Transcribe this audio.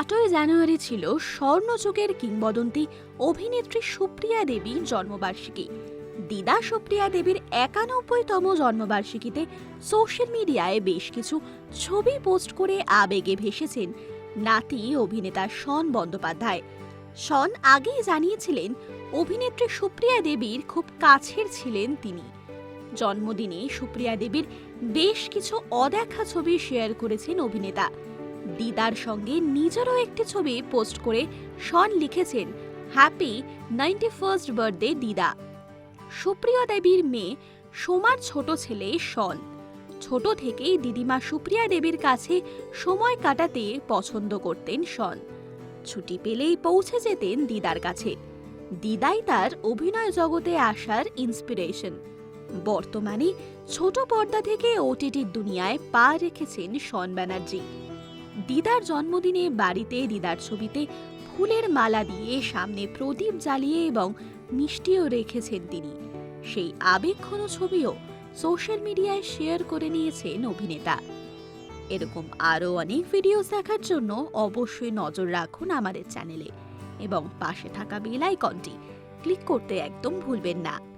আটই জানুয়ারি ছিল স্বর্ণযুগের কিংবদন্তি অভিনেত্রী সুপ্রিয়া দেবীর জন্মবার্ষিকী। দিদা সুপ্রিয়া দেবীর একানব্বইতম জন্মবার্ষিকীতে সোশ্যাল মিডিয়ায় বেশ কিছু ছবি পোস্ট করে আবেগে ভেসেছেন নাতি অভিনেতা শন বন্দ্যোপাধ্যায়। শন আগেই জানিয়েছিলেন, অভিনেত্রী সুপ্রিয়া দেবীর খুব কাছের ছিলেন তিনি। জন্মদিনে সুপ্রিয়া দেবীর বেশ কিছু অদেখা ছবি শেয়ার করেছেন অভিনেতা। দিদার সঙ্গে নিজেরও একটি ছবি পোস্ট করে শন লিখেছেন হ্যাপি নাইনটি ফার্স্ট বার্থডে দিদা। সুপ্রিয়া দেবীর মেয়ে সোমার ছোট ছেলে শন। ছোট থেকেই দিদিমা সুপ্রিয়া দেবীর কাছে সময় কাটাতে পছন্দ করতেন শন। ছুটি পেলেই পৌঁছে যেতেন দিদার কাছে। দিদাই তার অভিনয় জগতে আসার ইন্সপিরেশন বর্তমানে ছোট পর্দা থেকে ওটিটির দুনিয়ায় পা রেখেছেন শন ব্যানার্জি। দিদার জন্মদিনে বাড়িতে দিদার ছবিতে ফুলের মালা দিয়ে সামনে প্রদীপ জ্বালিয়ে এবং মিষ্টিও রেখেছেন তিনি। সেই আবেগঘন ছবিও সোশ্যাল মিডিয়ায় শেয়ার করে নিয়েছেন অভিনেতা। এরকম আরও অনেক ভিডিওস দেখার জন্য অবশ্যই নজর রাখুন আমাদের চ্যানেলে এবং পাশে থাকা বেল আইকনটি ক্লিক করতে একদম ভুলবেন না।